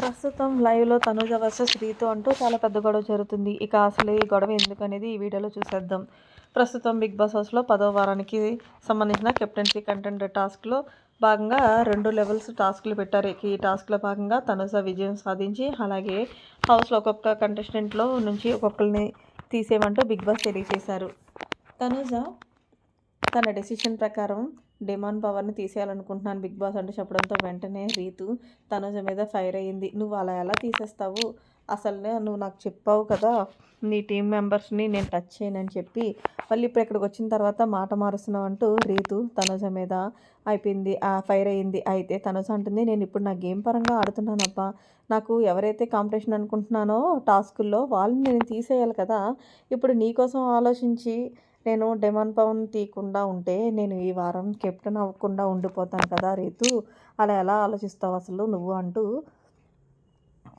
ప్రస్తుతం లైవ్లో తనుజ వర్సెస్ రీతు అంటూ చాలా పెద్ద గొడవ జరుగుతుంది. ఇక అసలు ఈ గొడవ ఎందుకనేది ఈ వీడియోలో చూసేద్దాం. ప్రస్తుతం బిగ్ బాస్ హౌస్లో పదో వారానికి సంబంధించిన కెప్టెన్సీ కంటెంట్ టాస్క్లో భాగంగా రెండు లెవెల్స్ టాస్క్లు పెట్టారు. ఈ టాస్క్లో భాగంగా తనుజ విజయం సాధించి అలాగే హౌస్లో ఒక్కొక్క కంటెస్టెంట్లో నుంచి ఒక్కొక్కరిని తీసేయమంటూ బిగ్ బాస్ తెలియజేశారు. తనుజ తన డెసిషన్ ప్రకారం డిమాండ్ పవర్ని తీసేయాలనుకుంటున్నాను. బిగ్ బాస్ అంటే చెప్పడంతో వెంటనే రీతు తనుజ మీద ఫైర్ అయ్యింది. నువ్వు అలా ఎలా తీసేస్తావు? అసలు నువ్వు నాకు చెప్పావు కదా నీ టీం మెంబర్స్ని నేను టచ్ చేయనని చెప్పి మళ్ళీ ఇప్పుడు ఇక్కడికి వచ్చిన తర్వాత మాట మారుస్తున్నావు అంటూ రీతు తనుజ మీద అయిపోయింది. ఫైర్ అయ్యింది. అయితే తనుజ అంటుంది నేను ఇప్పుడు నా గేమ్ పరంగా ఆడుతున్నానబ్బా. నాకు ఎవరైతే కాంపిటీషన్ అనుకుంటున్నానో టాస్కుల్లో వాళ్ళని నేను తీసేయాలి కదా. ఇప్పుడు నీకోసం ఆలోచించి నేను డెమన్ పవన్ తీయకుండా ఉంటే నేను ఈ వారం కెప్టెన్ అవ్వకుండా ఉండిపోతాను కదా రీతు అలా ఎలా ఆలోచిస్తావు అసలు నువ్వు అంటూ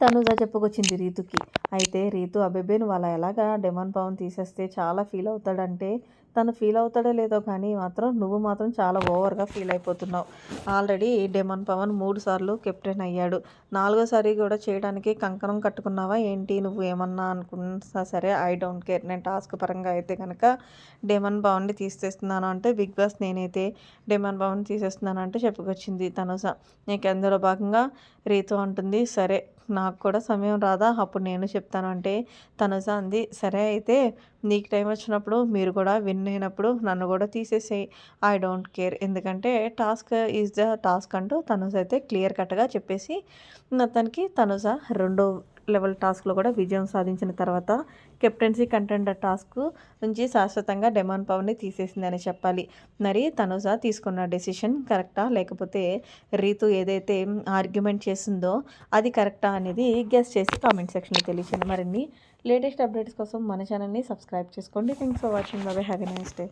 తనుజ చెప్పుకొచ్చింది రీతుకి. అయితే రీతు అబెబ్బే వాళ్ళ అలా ఎలాగా డెమాన్ పవన్ తీసేస్తే చాలా ఫీల్ అవుతాడంటే తను ఫీల్ అవుతాడో లేదో కానీ మాత్రం నువ్వు మాత్రం చాలా ఓవర్గా ఫీల్ అయిపోతున్నావు. ఆల్రెడీ డెమన్ పవన్ మూడు సార్లు కెప్టెన్ అయ్యాడు. నాలుగోసారి కూడా చేయడానికి కంకణం కట్టుకున్నావా ఏంటి? నువ్వు ఏమన్నా అనుకున్నా సరే ఐ డోంట్ కేర్ నేను టాస్క్ పరంగా అయితే కనుక డెమన్ పవన్ని తీసేస్తున్నాను అంటే బిగ్ బాస్ నేనైతే డెమన్ పవన్ తీసేస్తున్నాను అంటే చెప్పుకొచ్చింది తనుస నీకు అందులో భాగంగా? రీతు అంటుంది. సరే నాకు కూడా సమయం రాదా? అప్పుడు నేను చెప్తాను. అంటే తనుజ అంది సరే అయితే నీకు టైం వచ్చినప్పుడు మీరు కూడా విన్ అయినప్పుడు నన్ను కూడా తీసేసేయి. I don't care. ఎందుకంటే టాస్క్ ఈజ్ ద టాస్క్ అంటూ తనుజ అయితే క్లియర్ కట్గా చెప్పేసి అతనికి తనుజ రెండో లెవెల్ టాస్క్లో కూడా విజయం సాధించిన తర్వాత కెప్టెన్సీ కంటెండర్ టాస్క్ నుంచి శాశ్వతంగా డెమాన్ పవర్ని తీసేసిందని చెప్పాలి. మరి తనుజ తీసుకున్న డెసిషన్ కరెక్టా? లేకపోతే రీతు ఏదైతే ఆర్గ్యుమెంట్ చేసిందో అది కరెక్టా అనేది గెస్ట్ చేసి కామెంట్ సెక్షన్లో తెలియచండి మరిన్ని లేటెస్ట్ అప్డేట్స్ కోసం మన ఛానల్ని సబ్స్క్రైబ్ చేసుకోండి. Thanks for watching. బాబాయ్ హ్యావ్ ఎ నైస్ డే.